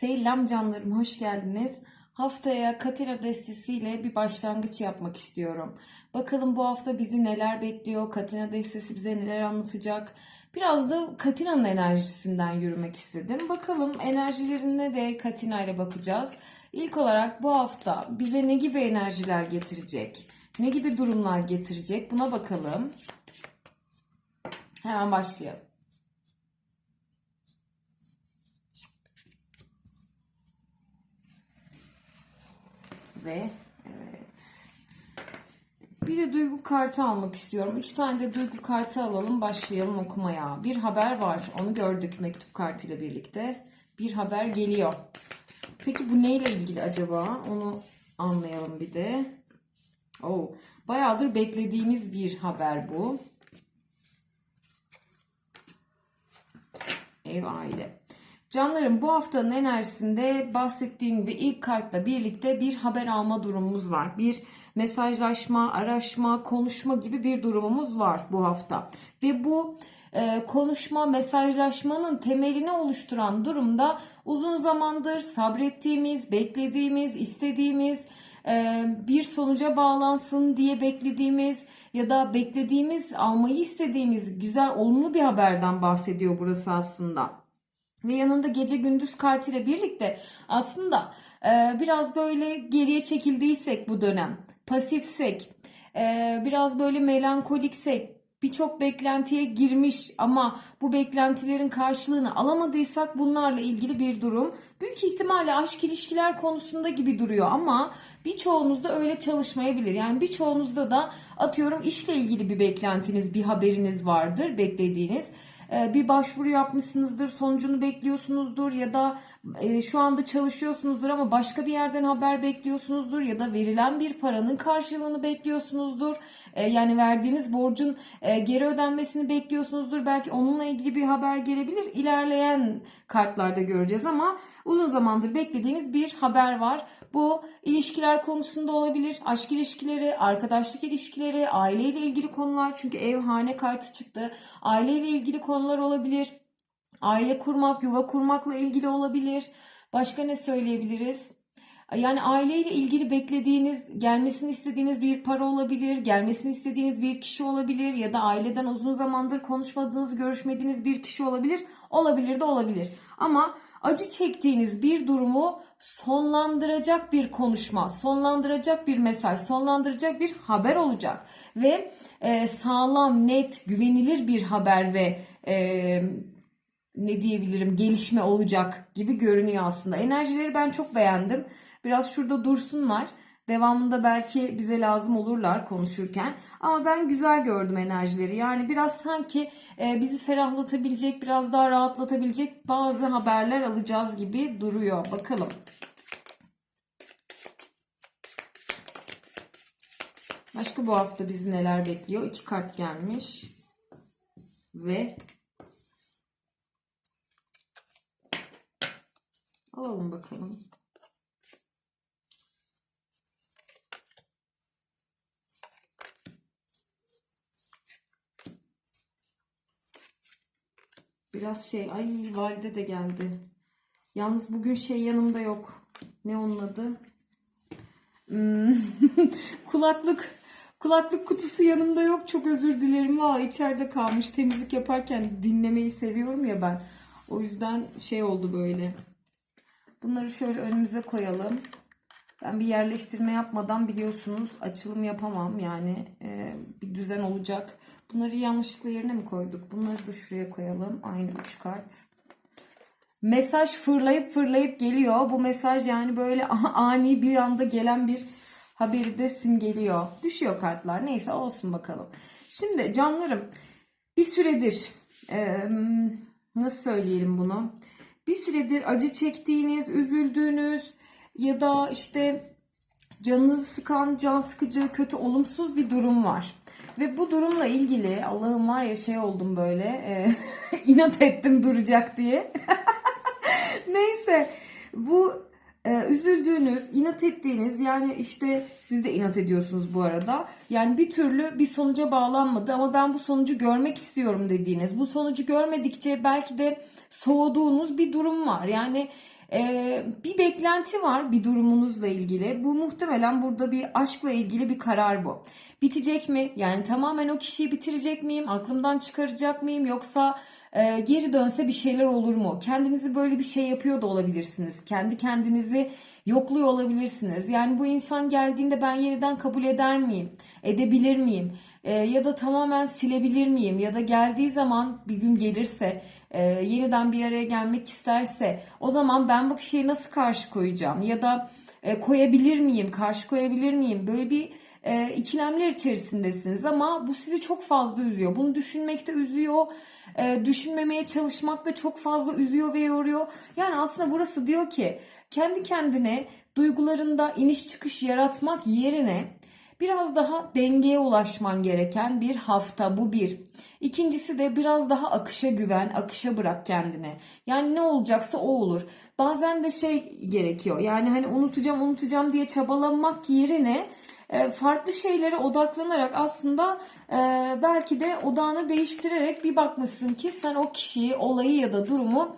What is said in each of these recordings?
Selam canlarım, hoş geldiniz. Haftaya Katina destesiyle bir başlangıç yapmak istiyorum. Bakalım bu hafta bizi neler bekliyor, Katina destesi bize neler anlatacak. Biraz da Katina'nın enerjisinden yürümek istedim. Bakalım enerjilerine de Katina ile bakacağız. İlk olarak bu hafta bize ne gibi enerjiler getirecek, ne gibi durumlar getirecek buna bakalım. Hemen başlayalım. Ve evet. Bir de duygu kartı almak istiyorum. Üç tane de duygu kartı alalım. Başlayalım okumaya. Bir haber var. Onu gördük mektup kartıyla birlikte. Bir haber geliyor. Peki bu neyle ilgili acaba? Onu anlayalım bir de. Oo, bayağıdır beklediğimiz bir haber bu. Ev aile. Canlarım bu haftanın enerjisinde bahsettiğim gibi ilk kartla birlikte bir haber alma durumumuz var. Bir mesajlaşma, araşma, konuşma gibi bir durumumuz var bu hafta. Ve bu e, konuşma, mesajlaşmanın temelini oluşturan durumda uzun zamandır sabrettiğimiz, beklediğimiz, istediğimiz, e, bir sonuca bağlansın diye beklediğimiz ya da beklediğimiz, almayı istediğimiz güzel, olumlu bir haberden bahsediyor burası aslında. Ve yanında gece gündüz kartıyla birlikte aslında e, biraz böyle geriye çekildiysek bu dönem, pasifsek, e, biraz böyle melankoliksek, birçok beklentiye girmiş ama bu beklentilerin karşılığını alamadıysak bunlarla ilgili bir durum. Büyük ihtimalle aşk ilişkiler konusunda gibi duruyor ama birçoğunuzda öyle çalışmayabilir. Yani birçoğunuzda da atıyorum işle ilgili bir beklentiniz, bir haberiniz vardır beklediğiniz Ee, bir başvuru yapmışsınızdır, sonucunu bekliyorsunuzdur ya da e, şu anda çalışıyorsunuzdur ama başka bir yerden haber bekliyorsunuzdur ya da verilen bir paranın karşılığını bekliyorsunuzdur. Ee, Yani verdiğiniz borcun e, geri ödenmesini bekliyorsunuzdur. Belki onunla ilgili bir haber gelebilir. İlerleyen kartlarda göreceğiz ama uzun zamandır beklediğiniz bir haber var. Bu ilişkiler konusunda olabilir. Aşk ilişkileri, arkadaşlık ilişkileri, aileyle ilgili konular. Çünkü ev hane kartı çıktı. Aileyle ilgili konular olabilir. Aile kurmak, yuva kurmakla ilgili olabilir. Başka ne söyleyebiliriz? Yani aileyle ilgili beklediğiniz, gelmesini istediğiniz bir para olabilir, gelmesini istediğiniz bir kişi olabilir ya da aileden uzun zamandır konuşmadığınız, görüşmediğiniz bir kişi olabilir. Olabilir de olabilir. Ama acı çektiğiniz bir durumu sonlandıracak bir konuşma, sonlandıracak bir mesaj, sonlandıracak bir haber olacak ve e, sağlam, net, güvenilir bir haber ve e, ne diyebilirim gelişme olacak gibi görünüyor aslında. Enerjileri ben çok beğendim. Biraz şurada dursunlar. Devamında belki bize lazım olurlar konuşurken. Ama ben güzel gördüm enerjileri. Yani biraz sanki e, bizi ferahlatabilecek, biraz daha rahatlatabilecek bazı haberler alacağız gibi duruyor. Bakalım. Başka bu hafta bizi neler bekliyor? İki kart gelmiş. Ve alalım bakalım. Biraz şey, ay valide de geldi. Yalnız bugün şey yanımda yok. Ne onun adı? Hmm, kulaklık kulaklık kutusu yanımda yok. Çok özür dilerim. Aa içeride kalmış. Temizlik yaparken dinlemeyi seviyorum ya ben. O yüzden şey oldu böyle. Bunları şöyle önümüze koyalım. Ben bir yerleştirme yapmadan biliyorsunuz açılım yapamam. Yani e, bir düzen olacak. Bunları yanlışlıkla yerine mi koyduk? Bunları da şuraya koyalım. Aynı üç kart. Mesaj fırlayıp fırlayıp geliyor. Bu mesaj yani böyle ani bir anda gelen bir haberi de simgeliyor. Düşüyor kartlar. Neyse olsun bakalım. Şimdi canlarım bir süredir e, nasıl söyleyelim bunu? Bir süredir acı çektiğiniz, üzüldüğünüz ya da işte canınızı sıkan, can sıkıcı, kötü, olumsuz bir durum var. Ve bu durumla ilgili Allah'ım var ya şey oldum böyle e, inat ettim duracak diye. Neyse bu e, üzüldüğünüz, inat ettiğiniz yani işte siz de inat ediyorsunuz bu arada. Yani bir türlü bir sonuca bağlanmadı ama ben bu sonucu görmek istiyorum dediğiniz. Bu sonucu görmedikçe belki de soğuduğunuz bir durum var. Yani Ee, bir beklenti var bir durumunuzla ilgili. Bu muhtemelen burada bir aşkla ilgili bir karar bu. Bitecek mi? Yani tamamen o kişiyi bitirecek miyim? Aklımdan çıkaracak mıyım? Yoksa e, geri dönse bir şeyler olur mu? Kendinizi böyle bir şey yapıyor da olabilirsiniz. Kendi kendinizi yokluyor olabilirsiniz. Yani bu insan geldiğinde ben yeniden kabul eder miyim? Edebilir miyim? E, ya da tamamen silebilir miyim? Ya da geldiği zaman bir gün gelirse e, yeniden bir araya gelmek isterse o zaman ben bu kişiye nasıl karşı koyacağım? Ya da e, koyabilir miyim? Karşı koyabilir miyim? Böyle bir e, ikilemler içerisindesiniz ama bu sizi çok fazla üzüyor. Bunu düşünmekte üzüyor. E, düşünmemeye çalışmak da çok fazla üzüyor ve yoruyor. Yani aslında burası diyor ki kendi kendine duygularında iniş çıkış yaratmak yerine biraz daha dengeye ulaşman gereken bir hafta bu bir. İkincisi de biraz daha akışa güven, akışa bırak kendine. Yani ne olacaksa o olur. Bazen de şey gerekiyor. Yani hani unutacağım unutacağım diye çabalamak yerine e, farklı şeylere odaklanarak aslında e, belki de odağını değiştirerek bir bakmışsın ki sen o kişiyi, olayı ya da durumu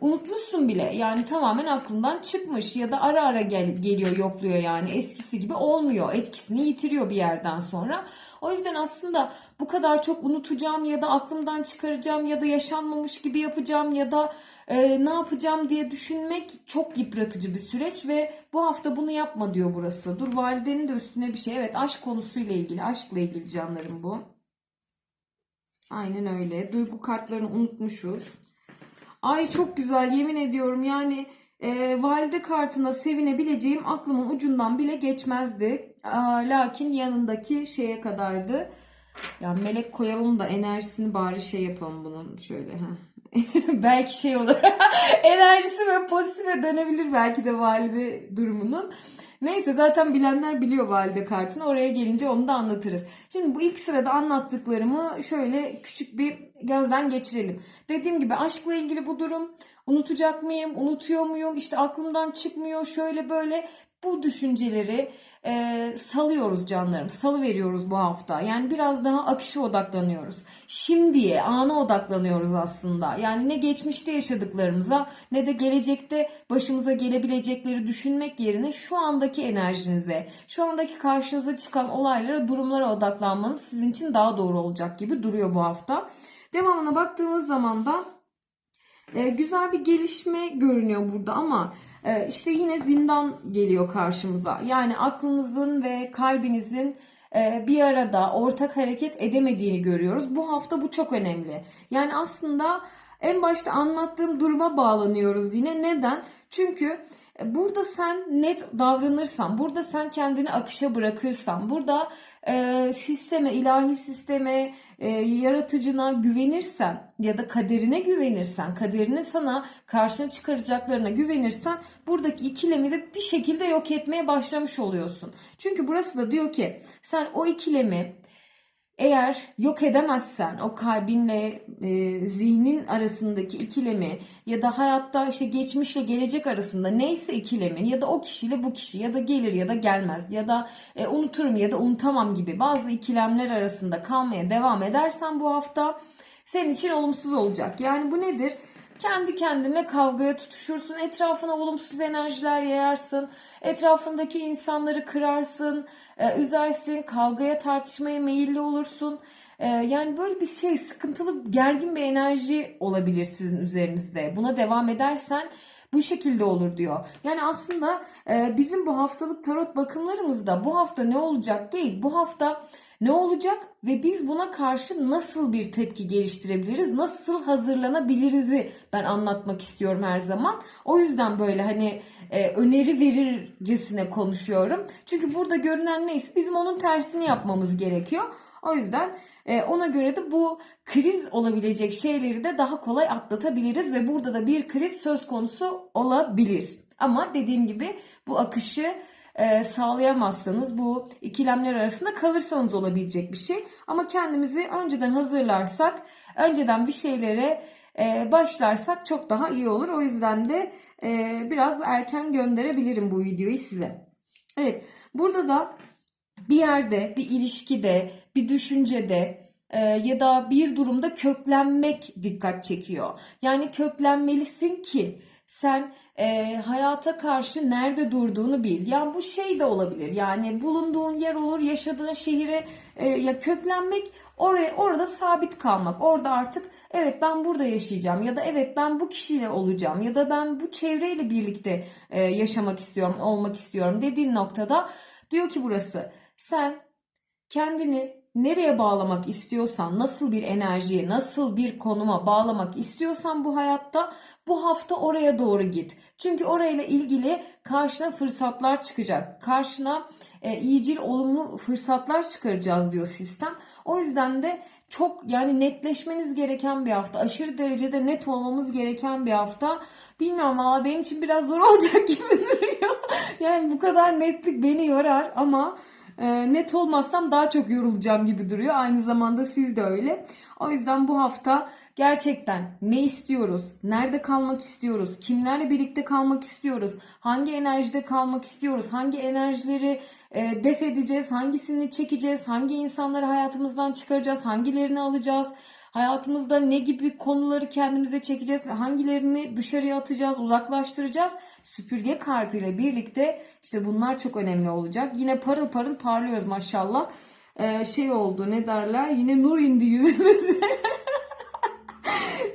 unutmuşsun bile. Yani tamamen aklından çıkmış ya da ara ara gel, geliyor yokluyor yani eskisi gibi olmuyor. Etkisini yitiriyor bir yerden sonra. O yüzden aslında bu kadar çok unutacağım ya da aklımdan çıkaracağım ya da yaşanmamış gibi yapacağım ya da e, ne yapacağım diye düşünmek çok yıpratıcı bir süreç ve bu hafta bunu yapma diyor burası. Dur validenin de üstüne bir şey. Evet aşk konusuyla ilgili, aşkla ilgili canlarım bu. Aynen öyle. Duygu kartlarını unutmuşuz. Ay çok güzel yemin ediyorum yani e, valide kartına sevinebileceğim aklımın ucundan bile geçmezdi. Aa, lakin yanındaki şeye kadardı. Ya melek koyalım da enerjisini bari şey yapalım bunun şöyle. ha. belki şey olur. Enerjisi ve pozitife dönebilir belki de valide durumunun. Neyse zaten bilenler biliyor valide kartını. Oraya gelince onu da anlatırız. Şimdi bu ilk sırada anlattıklarımı şöyle küçük bir gözden geçirelim. Dediğim gibi aşkla ilgili bu durum. Unutacak mıyım? Unutuyor muyum? İşte aklımdan çıkmıyor. Şöyle böyle bu düşünceleri e, salıyoruz canlarım. Salı veriyoruz bu hafta. Yani biraz daha akışa odaklanıyoruz. Şimdiye, ana odaklanıyoruz aslında. Yani ne geçmişte yaşadıklarımıza ne de gelecekte başımıza gelebilecekleri düşünmek yerine şu andaki enerjinize, şu andaki karşınıza çıkan olaylara, durumlara odaklanmanız sizin için daha doğru olacak gibi duruyor bu hafta. Devamına baktığımız zaman da e, güzel bir gelişme görünüyor burada ama e, işte yine zindan geliyor karşımıza. Yani aklınızın ve kalbinizin e, bir arada ortak hareket edemediğini görüyoruz. Bu hafta bu çok önemli. Yani aslında en başta anlattığım duruma bağlanıyoruz yine. Neden? Çünkü burada sen net davranırsan, burada sen kendini akışa bırakırsan, burada e, sisteme, ilahi sisteme, e, yaratıcına güvenirsen ya da kaderine güvenirsen, kaderine sana karşına çıkaracaklarına güvenirsen buradaki ikilemi de bir şekilde yok etmeye başlamış oluyorsun. Çünkü burası da diyor ki sen o ikilemi eğer yok edemezsen o kalbinle e, zihnin arasındaki ikilemi ya da hayatta işte geçmişle gelecek arasında neyse ikilemin ya da o kişiyle bu kişi ya da gelir ya da gelmez ya da e, unuturum ya da unutamam gibi bazı ikilemler arasında kalmaya devam edersen bu hafta senin için olumsuz olacak. Yani bu nedir? Kendi kendine kavgaya tutuşursun, etrafına olumsuz enerjiler yayarsın, etrafındaki insanları kırarsın, e, üzersin, kavgaya tartışmaya meyilli olursun. E, yani böyle bir şey sıkıntılı, gergin bir enerji olabilir sizin üzerinizde. Buna devam edersen bu şekilde olur diyor. Yani aslında e, bizim bu haftalık tarot bakımlarımızda bu hafta ne olacak değil, bu hafta ne olacak ve biz buna karşı nasıl bir tepki geliştirebiliriz, nasıl hazırlanabiliriz'i ben anlatmak istiyorum her zaman. O yüzden böyle hani e, öneri verircesine konuşuyorum. Çünkü burada görünen neyse bizim onun tersini yapmamız gerekiyor. O yüzden e, ona göre de bu kriz olabilecek şeyleri de daha kolay atlatabiliriz ve burada da bir kriz söz konusu olabilir. Ama dediğim gibi bu akışı e, sağlayamazsanız bu ikilemler arasında kalırsanız olabilecek bir şey. Ama kendimizi önceden hazırlarsak, önceden bir şeylere e, başlarsak çok daha iyi olur. O yüzden de e, biraz erken gönderebilirim bu videoyu size. Evet, burada da bir yerde, bir ilişkide, bir düşüncede ya da bir durumda köklenmek dikkat çekiyor. Yani köklenmelisin ki sen e, hayata karşı nerede durduğunu bil. Yani bu şey de olabilir. Yani bulunduğun yer olur, yaşadığın şehire e, ya köklenmek, oraya orada sabit kalmak. Orada artık evet ben burada yaşayacağım ya da evet ben bu kişiyle olacağım ya da ben bu çevreyle birlikte e, yaşamak istiyorum, olmak istiyorum dediğin noktada diyor ki burası sen kendini nereye bağlamak istiyorsan, nasıl bir enerjiye, nasıl bir konuma bağlamak istiyorsan bu hayatta bu hafta oraya doğru git. Çünkü orayla ilgili karşına fırsatlar çıkacak. Karşına e, iyicil olumlu fırsatlar çıkaracağız diyor sistem. O yüzden de çok yani netleşmeniz gereken bir hafta. Aşırı derecede net olmamız gereken bir hafta. Bilmiyorum valla benim için biraz zor olacak gibi duruyor. Yani bu kadar netlik beni yorar ama net olmazsam daha çok yorulacağım gibi duruyor. Aynı zamanda siz de öyle. O yüzden bu hafta gerçekten ne istiyoruz? Nerede kalmak istiyoruz? Kimlerle birlikte kalmak istiyoruz? Hangi enerjide kalmak istiyoruz? Hangi enerjileri e, def edeceğiz? Hangisini çekeceğiz? Hangi insanları hayatımızdan çıkaracağız? Hangilerini alacağız? Hayatımızda ne gibi konuları kendimize çekeceğiz? Hangilerini dışarıya atacağız, uzaklaştıracağız? Süpürge kartıyla birlikte işte bunlar çok önemli olacak. Yine parıl parıl parlıyoruz maşallah. Ee, şey oldu ne derler? Yine nur indi yüzümüze.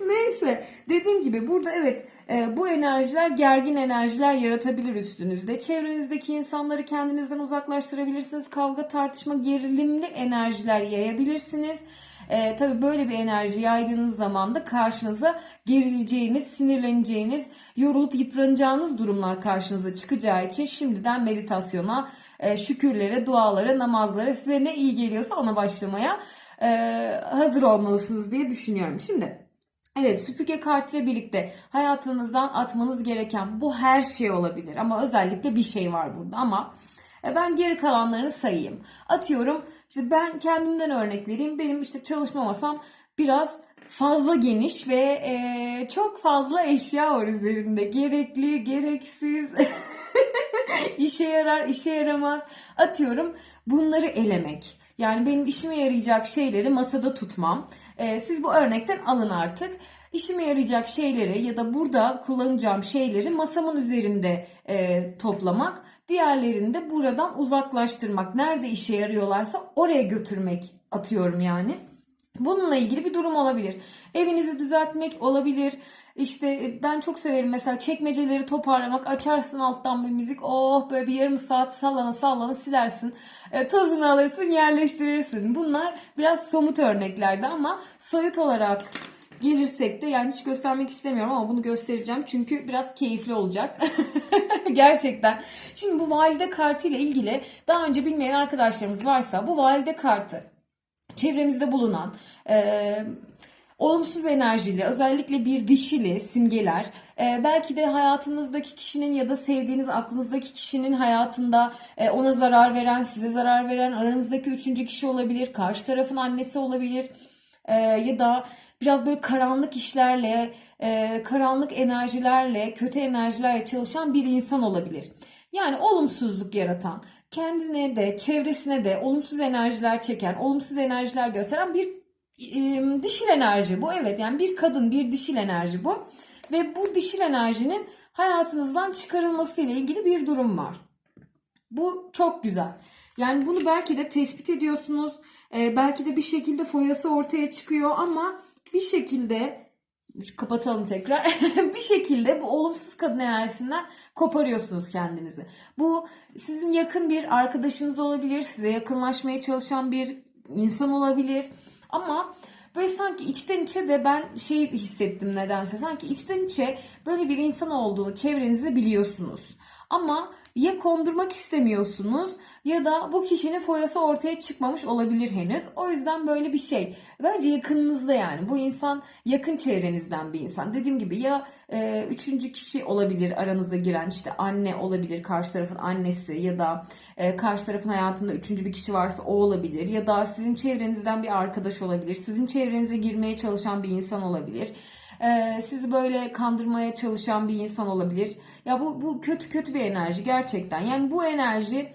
Neyse dediğim gibi burada evet e, bu enerjiler gergin enerjiler yaratabilir üstünüzde. Çevrenizdeki insanları kendinizden uzaklaştırabilirsiniz. Kavga, tartışma, gerilimli enerjiler yayabilirsiniz. E, tabii böyle bir enerji yaydığınız zaman da karşınıza gerileceğiniz, sinirleneceğiniz, yorulup yıpranacağınız durumlar karşınıza çıkacağı için şimdiden meditasyona, e, şükürlere, dualara, namazlara size ne iyi geliyorsa ona başlamaya e, hazır olmalısınız diye düşünüyorum. Şimdi Evet süpürge kartıyla birlikte hayatınızdan atmanız gereken bu her şey olabilir ama özellikle bir şey var burada ama e, ben geri kalanlarını sayayım. Atıyorum işte ben kendimden örnek vereyim. Benim işte çalışma masam biraz fazla geniş ve e, çok fazla eşya var üzerinde. Gerekli, gereksiz, işe yarar, işe yaramaz. Atıyorum bunları elemek. Yani benim işime yarayacak şeyleri masada tutmam. Ee, siz bu örnekten alın artık. İşime yarayacak şeyleri ya da burada kullanacağım şeyleri masamın üzerinde e, toplamak. Diğerlerini de buradan uzaklaştırmak. Nerede işe yarıyorlarsa oraya götürmek atıyorum yani. Bununla ilgili bir durum olabilir. Evinizi düzeltmek olabilir. İşte e, ben çok severim mesela çekmeceleri toparlamak. Açarsın alttan bir müzik. Oh böyle bir yarım saat sallana sallana silersin. E, tozunu alırsın yerleştirirsin. Bunlar biraz somut örneklerdi ama soyut olarak gelirsek de yani hiç göstermek istemiyorum ama bunu göstereceğim. Çünkü biraz keyifli olacak. Gerçekten. Şimdi bu valide kartı ile ilgili daha önce bilmeyen arkadaşlarımız varsa bu valide kartı çevremizde bulunan e, olumsuz enerjili özellikle bir dişili simgeler e, belki de hayatınızdaki kişinin ya da sevdiğiniz aklınızdaki kişinin hayatında e, ona zarar veren size zarar veren aranızdaki üçüncü kişi olabilir karşı tarafın annesi olabilir e, ya da biraz böyle karanlık işlerle e, karanlık enerjilerle kötü enerjilerle çalışan bir insan olabilir. Yani olumsuzluk yaratan, kendine de çevresine de olumsuz enerjiler çeken, olumsuz enerjiler gösteren bir e, dişil enerji bu. Evet yani bir kadın bir dişil enerji bu. Ve bu dişil enerjinin hayatınızdan çıkarılması ile ilgili bir durum var. Bu çok güzel. Yani bunu belki de tespit ediyorsunuz. E, belki de bir şekilde foyası ortaya çıkıyor ama bir şekilde kapatalım tekrar. bir şekilde bu olumsuz kadın enerjisinden koparıyorsunuz kendinizi. Bu sizin yakın bir arkadaşınız olabilir, size yakınlaşmaya çalışan bir insan olabilir. Ama böyle sanki içten içe de ben şey hissettim nedense. Sanki içten içe böyle bir insan olduğunu çevrenizde biliyorsunuz. Ama ya kondurmak istemiyorsunuz ya da bu kişinin foyası ortaya çıkmamış olabilir henüz. O yüzden böyle bir şey. Bence yakınınızda yani. Bu insan yakın çevrenizden bir insan. Dediğim gibi ya e, üçüncü kişi olabilir aranıza giren işte anne olabilir karşı tarafın annesi ya da e, karşı tarafın hayatında üçüncü bir kişi varsa o olabilir. Ya da sizin çevrenizden bir arkadaş olabilir. Sizin çevrenize girmeye çalışan bir insan olabilir e, sizi böyle kandırmaya çalışan bir insan olabilir. Ya bu bu kötü kötü bir enerji gerçekten. Yani bu enerji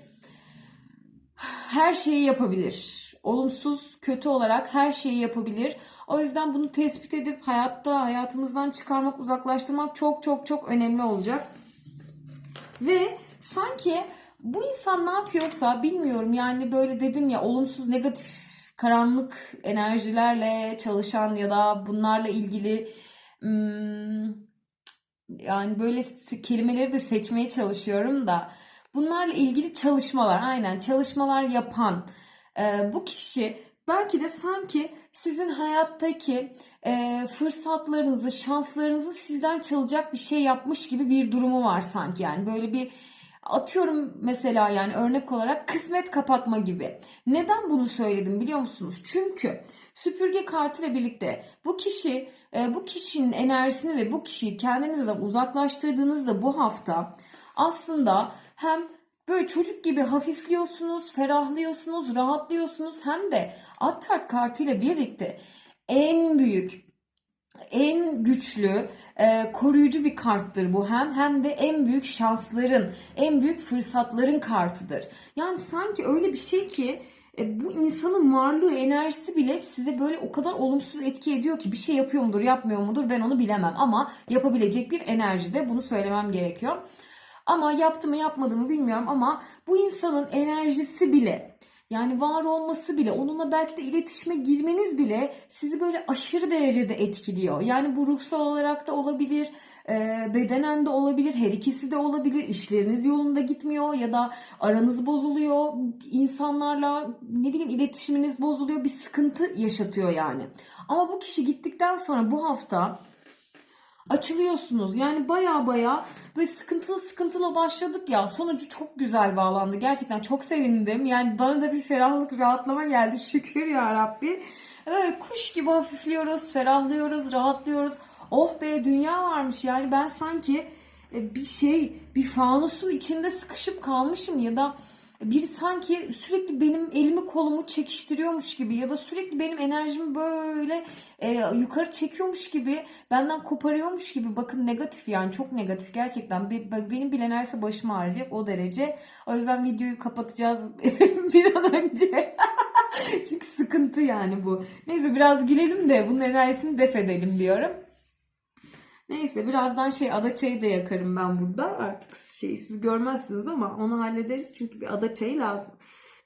her şeyi yapabilir. olumsuz, kötü olarak her şeyi yapabilir. O yüzden bunu tespit edip hayatta hayatımızdan çıkarmak, uzaklaştırmak çok çok çok önemli olacak. Ve sanki bu insan ne yapıyorsa bilmiyorum yani böyle dedim ya olumsuz negatif karanlık enerjilerle çalışan ya da bunlarla ilgili yani böyle kelimeleri de seçmeye çalışıyorum da bunlarla ilgili çalışmalar aynen çalışmalar yapan e, bu kişi belki de sanki sizin hayattaki e, fırsatlarınızı, şanslarınızı sizden çalacak bir şey yapmış gibi bir durumu var sanki yani böyle bir Atıyorum mesela yani örnek olarak kısmet kapatma gibi. Neden bunu söyledim biliyor musunuz? Çünkü süpürge kartıyla birlikte bu kişi bu kişinin enerjisini ve bu kişiyi kendinizden uzaklaştırdığınızda bu hafta aslında hem böyle çocuk gibi hafifliyorsunuz, ferahlıyorsunuz, rahatlıyorsunuz hem de at kart kartıyla birlikte en büyük en güçlü, e, koruyucu bir karttır bu hem hem de en büyük şansların, en büyük fırsatların kartıdır. Yani sanki öyle bir şey ki e, bu insanın varlığı, enerjisi bile size böyle o kadar olumsuz etki ediyor ki bir şey yapıyor mudur, yapmıyor mudur ben onu bilemem ama yapabilecek bir enerjide bunu söylemem gerekiyor. Ama yaptı mı yapmadı mı bilmiyorum ama bu insanın enerjisi bile yani var olması bile onunla belki de iletişime girmeniz bile sizi böyle aşırı derecede etkiliyor. Yani bu ruhsal olarak da olabilir, e, bedenen de olabilir, her ikisi de olabilir. İşleriniz yolunda gitmiyor ya da aranız bozuluyor, insanlarla ne bileyim iletişiminiz bozuluyor, bir sıkıntı yaşatıyor yani. Ama bu kişi gittikten sonra bu hafta açılıyorsunuz. Yani baya baya böyle sıkıntılı sıkıntılı başladık ya. Sonucu çok güzel bağlandı. Gerçekten çok sevindim. Yani bana da bir ferahlık, rahatlama geldi. Şükür ya Rabbi. Böyle kuş gibi hafifliyoruz, ferahlıyoruz, rahatlıyoruz. Oh be dünya varmış. Yani ben sanki e, bir şey, bir fanusun içinde sıkışıp kalmışım ya da biri sanki sürekli benim elimi kolumu çekiştiriyormuş gibi ya da sürekli benim enerjimi böyle e, yukarı çekiyormuş gibi benden koparıyormuş gibi. Bakın negatif yani çok negatif gerçekten. Be- benim bile neredeyse başım ağrıyacak o derece. O yüzden videoyu kapatacağız bir an önce. Çünkü sıkıntı yani bu. Neyse biraz gülelim de bunun enerjisini def edelim diyorum Neyse birazdan şey ada çayı da yakarım ben burada. Artık şey siz görmezsiniz ama onu hallederiz çünkü bir ada çayı lazım.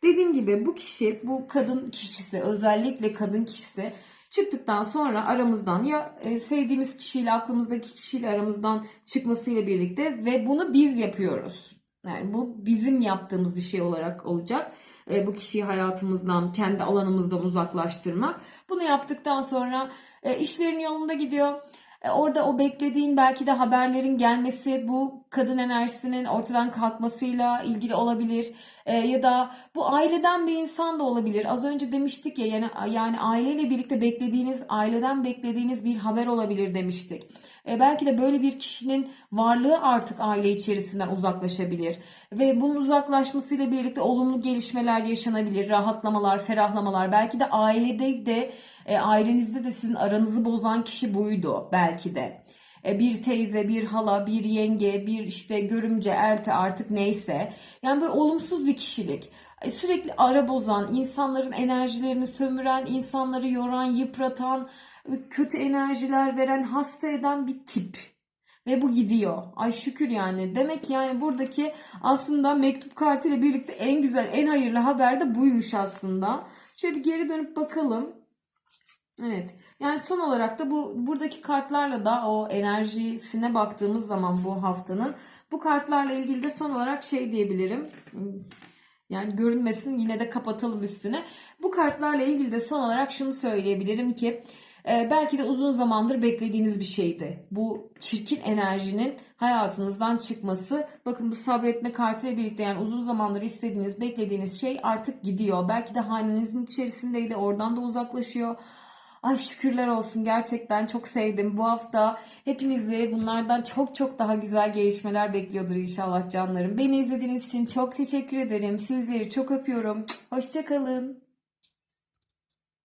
Dediğim gibi bu kişi, bu kadın kişisi, özellikle kadın kişisi çıktıktan sonra aramızdan ya e, sevdiğimiz kişiyle, aklımızdaki kişiyle aramızdan çıkmasıyla birlikte ve bunu biz yapıyoruz. Yani bu bizim yaptığımız bir şey olarak olacak. E, bu kişiyi hayatımızdan, kendi alanımızdan uzaklaştırmak. Bunu yaptıktan sonra e, işlerin yolunda gidiyor. E, Orada o beklediğin belki de haberlerin gelmesi bu kadın enerjisinin ortadan kalkmasıyla ilgili olabilir. E, ya da bu aileden bir insan da olabilir. Az önce demiştik ya yani yani aileyle birlikte beklediğiniz, aileden beklediğiniz bir haber olabilir demiştik. E, belki de böyle bir kişinin varlığı artık aile içerisinden uzaklaşabilir ve bunun uzaklaşmasıyla birlikte olumlu gelişmeler yaşanabilir, rahatlamalar, ferahlamalar. Belki de ailede de e, ailenizde de sizin aranızı bozan kişi buydu belki de. E, bir teyze, bir hala, bir yenge, bir işte görümce, elti artık neyse. Yani böyle olumsuz bir kişilik. E, Sürekli ara bozan, insanların enerjilerini sömüren, insanları yoran, yıpratan, kötü enerjiler veren, hasta eden bir tip. Ve bu gidiyor. Ay şükür yani. Demek ki yani buradaki aslında mektup kartıyla birlikte en güzel, en hayırlı haber de buymuş aslında. Şöyle geri dönüp bakalım. Evet. Yani son olarak da bu buradaki kartlarla da o enerjisine baktığımız zaman bu haftanın bu kartlarla ilgili de son olarak şey diyebilirim. Yani görünmesin yine de kapatalım üstüne. Bu kartlarla ilgili de son olarak şunu söyleyebilirim ki e, belki de uzun zamandır beklediğiniz bir şeydi. Bu çirkin enerjinin hayatınızdan çıkması. Bakın bu sabretme kartıyla birlikte yani uzun zamandır istediğiniz, beklediğiniz şey artık gidiyor. Belki de hanenizin içerisindeydi, oradan da uzaklaşıyor. Ay şükürler olsun gerçekten çok sevdim. Bu hafta hepinizi bunlardan çok çok daha güzel gelişmeler bekliyordur inşallah canlarım. Beni izlediğiniz için çok teşekkür ederim. Sizleri çok öpüyorum. Hoşçakalın.